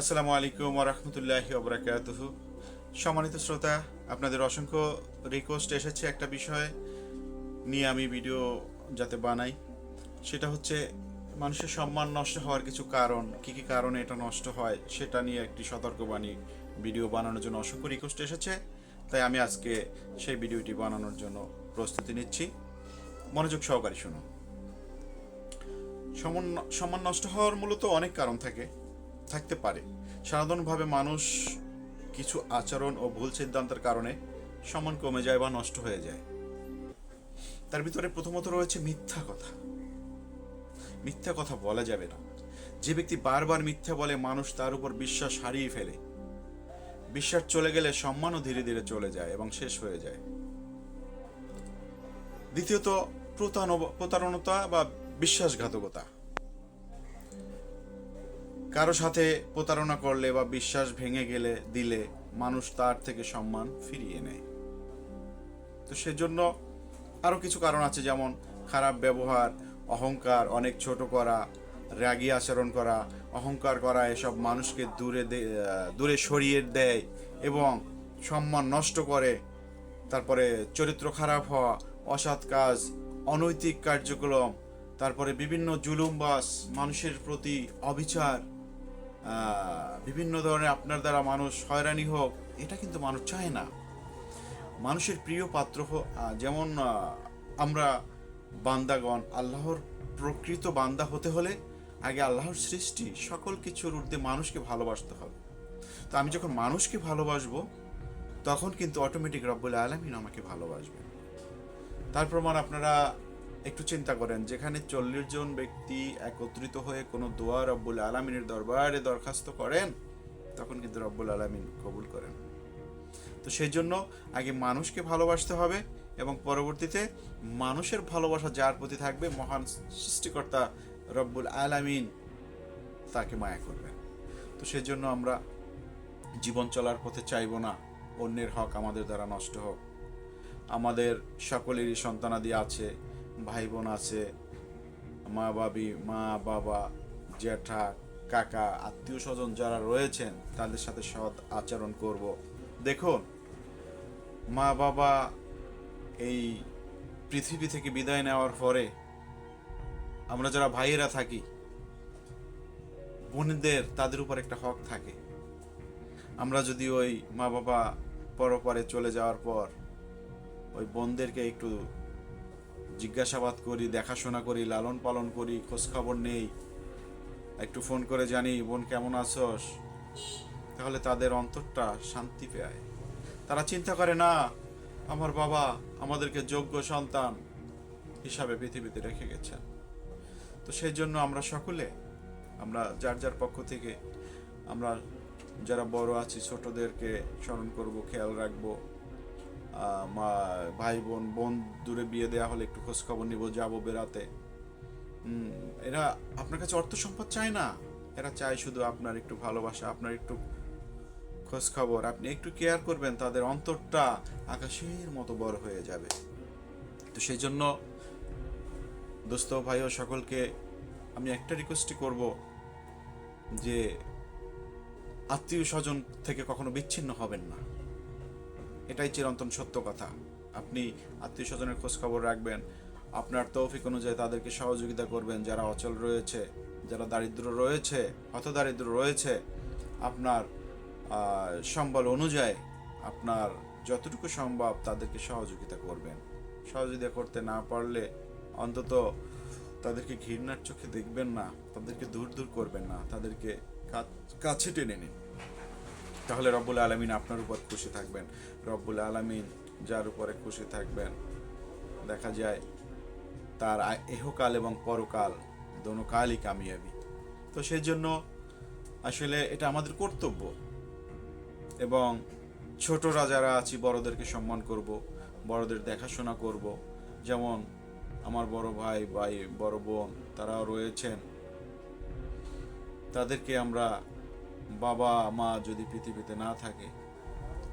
আসসালামু আলাইকুম ওরহমতুল্লাহি ওবরাকাতুহু সম্মানিত শ্রোতা, আপনাদের অসংখ্য রিকোয়েস্ট এসেছে একটা বিষয় নিয়ে আমি ভিডিও যাতে বানাই। সেটা হচ্ছে, মানুষের সম্মান নষ্ট হওয়ার কিছু কারণ, কি কি কারণে এটা নষ্ট হয়, সেটা নিয়ে একটি সতর্কবাণী ভিডিও বানানোর জন্য অসংখ্য রিকোয়েস্ট এসেছে। তাই আমি আজকে সেই ভিডিওটি বানানোর জন্য প্রস্তুতি নিচ্ছি। মনোযোগ সহকারে শুনুন। সম্মান সম্মান নষ্ট হওয়ার মূলত অনেক কারণ থাকে। থাকতে পারে। সাধারণভাবে মানুষ কিছু আচরণ ও ভুল সিদ্ধান্তের কারণে সম্মান কমে যায় বা নষ্ট হয়ে যায়। তার ভিতরে প্রথমত রয়েছে মিথ্যা কথা। মিথ্যা কথা বলা যাবে না। যে ব্যক্তি বারবার মিথ্যা বলে, মানুষ তার উপর বিশ্বাস হারিয়ে ফেলে। বিশ্বাস চলে গেলে সম্মানও ধীরে ধীরে চলে যায় এবং শেষ হয়ে যায়। দ্বিতীয়ত, প্রতারণ- প্রতারণতা বা বিশ্বাসঘাতকতা। কারও সাথে প্রতারণা করলে বা বিশ্বাস ভেঙে গেলে, দিলে মানুষ তার থেকে সম্মান ফিরিয়ে নেয়। তো সেজন্য আরও কিছু কারণ আছে, যেমন খারাপ ব্যবহার, অহংকার, অনেক ছোট করা, রাগী আচরণ করা, অহংকার করা এসব মানুষকে দূরে দূরে সরিয়ে দেয় এবং সম্মান নষ্ট করে। তারপরে চরিত্র খারাপ হওয়া, অসৎ কাজ, অনৈতিক কার্যক্রম, তারপরে বিভিন্ন জুলুমবাস মানুষের প্রতি অবিচার। বিভিন্ন ধরনের আপনার দ্বারা মানুষ হয়রানি হোক, এটা কিন্তু মানুষ চায় না। মানুষের প্রিয় পাত্র যেমন আমরা বান্দাগণ, আল্লাহর প্রকৃত বান্দা হতে হলে আগে আল্লাহর সৃষ্টি, সকল কিছুর ঊর্ধ্বে মানুষকে ভালোবাসতে হবে। তো আমি যখন মানুষকে ভালোবাসবো, তখন কিন্তু অটোমেটিক রব্বুল আলমিন আমাকে ভালোবাসবেন। তার প্রমাণ আপনারা একটু চিন্তা করেন, যেখানে চল্লিশ জন ব্যক্তি একত্রিত হয়ে কোনো দোয়া রব্বুল আলমিনের দরবারে দরখাস্ত করেন, তখন কিন্তু রব্বুল আলমিন কবুল করেন। তো সেই জন্য আগে মানুষকে ভালোবাসতে হবে এবং পরবর্তীতে মানুষের ভালোবাসা যার প্রতি থাকবে, মহান সৃষ্টিকর্তা রব্বুল আলামিন তাকে মায়া করবেন। তো সেই জন্য আমরা জীবন চলার পথে চাইব না, অন্যের হক আমাদের দ্বারা নষ্ট হোক। আমাদের সকলেরই সন্তানাদি আছে ভাই বোন আছে, মা বাবি, মা, বাবা, জ্যাঠা, কাকা, আত্মীয় স্বজন যারা রয়েছেন, তাদের সাথে সৎ আচরণ করব। দেখুন, মা, বাবা এই পৃথিবী থেকে বিদায় নেওয়ার পরে আমরা যারা ভাইয়েরা থাকি, বোনদের তাদের উপর একটা হক থাকে। আমরা যদি ওই মা, বাবা পরপারে চলে যাওয়ার পর ওই বোনদেরকে একটু জিজ্ঞাসাবাদ করি, দেখাশোনা করি, লালন পালন করি, খোঁজখবর নেই। একটু ফোন করে জানি, বোন, কেমন আছোস? তাহলে তাদের অন্তরটা শান্তি পায়। তারা চিন্তা করে, না, আমার বাবা আমাদেরকে যোগ্য সন্তান হিসাবে পৃথিবীতে রেখে গেছেন। তো সেই জন্য আমরা সকলে, আমরা যার যার পক্ষ থেকে, আমরা যারা বড় আছি, ছোটদেরকে স্মরণ করব, খেয়াল রাখব। মা ভাই বোন বোন দূরে বিয়ে দেওয়া হলে একটু খোঁজ খবর নিব, যাব বেড়াতে। এরা আপনার কাছে অর্থ সম্পদ চায় না? এরা চায় শুধু আপনার একটু ভালোবাসা, আপনার একটু খোঁজ খবর আপনি একটু কেয়ার করবেন, তাদের অন্তরটা আকাশের মতো বড় হয়ে যাবে। তো সেই জন্য, দোস্ত, ভাই ও সকলকে আমি একটা রিকোয়েস্টই করব যে আত্মীয় স্বজন থেকে কখনো বিচ্ছিন্ন হবেন না। এটাই চিরন্তন সত্য কথা। আপনি আত্মীয় স্বজনের খোঁজ খবর রাখবেন। আপনার তৌফিক অনুযায়ী তাদেরকে সহযোগিতা করবেন। যারা অচল রয়েছে, যারা দারিদ্র রয়েছে হত দারিদ্র রয়েছে, আপনার সম্বল অনুযায়ী আপনার যতটুকু সম্ভব তাদেরকে সহযোগিতা করবেন। সহযোগিতা করতে না পারলে অন্তত তাদেরকে ঘৃণার চোখে দেখবেন না, তাদেরকে দূর দূর করবেন না, তাদেরকে কাছে টেনে নিন। তাহলে রব্বুল আলমিন আপনার উপর খুশি থাকবেন। রব্বুল আলমিন যার উপরে খুশি থাকবেন, দেখা যায় তার এহকাল এবং পরকাল দোনো কালই কামিয়াবি। তো সেই জন্য আসলে এটা আমাদের কর্তব্য। এবং ছোটরা যারা আছি, বড়দেরকে সম্মান করব, বড়দের দেখাশোনা করব। যেমন আমার বড় ভাই ভাই, বড় বোন, তারাও রয়েছেন। তাদেরকে আমরা বাবা, মা যদি পৃথিবীতে না থাকে,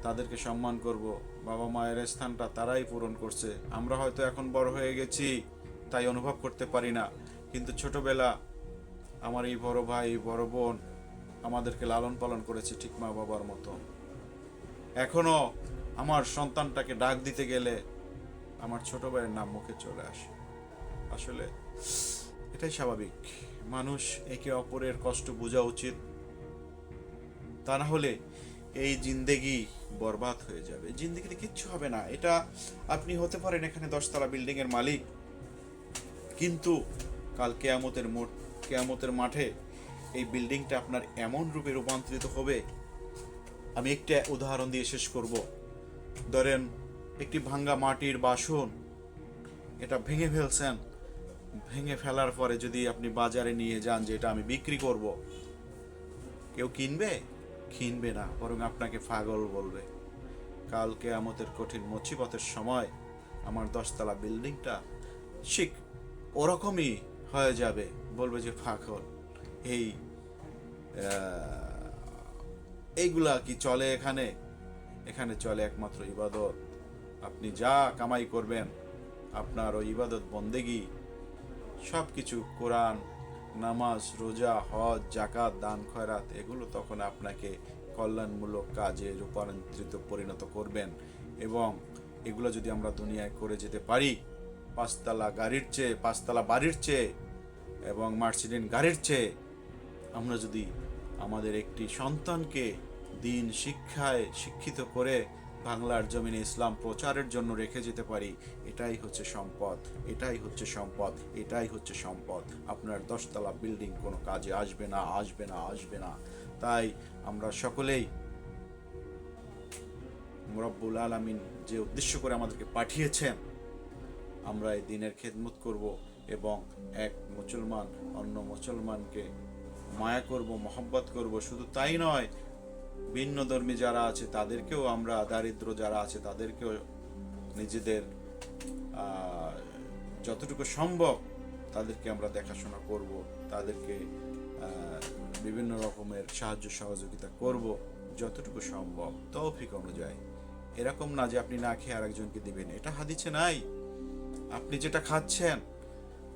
তাদেরকে সম্মান করব। বাবা মায়ের স্থানটা তারাই পূরণ করছে। আমরা হয়তো এখন বড় হয়ে গেছি, তাই অনুভব করতে পারি না। কিন্তু ছোটবেলা আমার এই বড় ভাই, বড় বোন আমাদেরকে লালন পালন করেছে ঠিক মা বাবার মতো। এখনও আমার সন্তানটাকে ডাক দিতে গেলে আমার ছোট ভাইয়ের নাম মুখে চলে আসে। আসলে এটাই স্বাভাবিক। মানুষ একে অপরের কষ্ট বোঝা উচিত। তা না হলে এই জিন্দেগি বরবাদ হয়ে যাবে। জিন্দেগিতে কিচ্ছু হবে না। এটা আপনি হতে পারেন এখানে দশতলা বিল্ডিং এর মালিক। কিন্তু কাল কেয়ামতের মোট কেয়ামতের মাঠে এই বিল্ডিংটা আপনার এমন রূপে রূপান্তরিত হবে। আমি একটা উদাহরণ দিয়ে শেষ করব। ধরেন একটি ভাঙ্গা মাটির বাসন, এটা ভেঙে ফেলছেন। ভেঙে ফেলার পরে যদি আপনি বাজারে নিয়ে যান যে এটা আমি বিক্রি করব, কেউ কিনবে? কিনবে না, বরং আপনাকে পাগল বলবে। কাল কেয়ামতের কঠিন মুসিবতের সময় আমার দশতলা বিল্ডিংটা ঠিক ওরকমই হয়ে যাবে, বলবে যে পাগল। এই এইগুলা কি চলে এখানে? এখানে চলে একমাত্র ইবাদত। আপনি যা কামাই করবেন, আপনার ওই ইবাদত, বন্দেগি সব কিছু কোরআন নামাজ, রোজা, হজ জাকাত দান, খয়রাত, এগুলো তখন আপনাকে কল্যাণমূলক কাজে রূপান্তরিত, পরিণত করবেন। এবং এগুলো যদি আমরা দুনিয়ায় করে যেতে পারি, পাঁচতলা গাড়ির চেয়ে, পাঁচতলা বাড়ির চেয়ে এবং মার্সিডিন গাড়ির চেয়ে, আমরা যদি আমাদের একটি সন্তানকে দিন শিক্ষায় শিক্ষিত করে বাংলার জমিনে ইসলাম প্রচারের জন্য রেখে যেতে পারি, এটাই হচ্ছে সম্পদ, এটাই হচ্ছে সম্পদ, এটাই হচ্ছে সম্পদ। আপনার দশতলা বিল্ডিং কোনো কাজে আসবে না আসবে না আসবে না। তাই আমরা সকলেই মুরব্বুল আলমিন যে উদ্দেশ্য করে আমাদেরকে পাঠিয়েছেন, আমরা এই দিনের খেদমত করব এবং এক মুসলমান অন্য মুসলমানকে মায়া করব, মহব্বত করব। শুধু তাই নয় ভিন্ন ধর্মী যারা আছে, তাদেরকেও আমরা দারিদ্র যারা আছে, তাদেরকেও নিজেদের যতটুকু সম্ভব তাদেরকে আমরা দেখাশোনা করব, তাদেরকে বিভিন্ন রকমের সাহায্য সহযোগিতা করব, যতটুকু সম্ভব। তৌফিক অনুযায়ী। এরকম না যে আপনি না খেয়ে আরেকজনকে দিবেন। এটা হাদিছে নাই। আপনি যেটা খাচ্ছেন,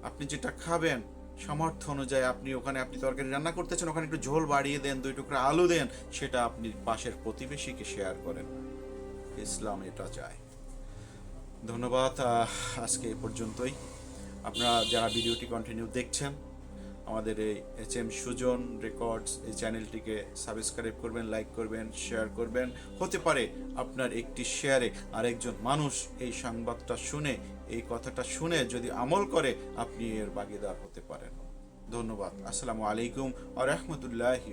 আপনি যেটা খাবেন সামর্থ্য অনুযায়ী আপনি ওখানে, আপনি তরকারি রান্না করতেছেন, ওখানে একটু ঝোল বাড়িয়ে দেন, দুই টুকরা আলু দেন, সেটা আপনি পাশের প্রতিবেশীকে শেয়ার করেন। ইসলাম এটা চায় ধন্যবাদ আজকে এ পর্যন্তই। আপনারা যারা ভিডিওটি কন্টিনিউ দেখছেন আমাদের এই এইচ এম সুজন রেকর্ডস এই চ্যানেলটিকে সাবস্ক্রাইব করবেন লাইক করবেন শেয়ার করবেন। হতে পারে আপনার একটি শেয়ারে আরেকজন মানুষ এই সংবাদটা শুনে, এই কথাটা শুনে যদি আমল করে, আপনি এর ভাগিদার হতে পারেন। ধন্যবাদ। আসসালামু আলাইকুম আ রহমতুল্লাহি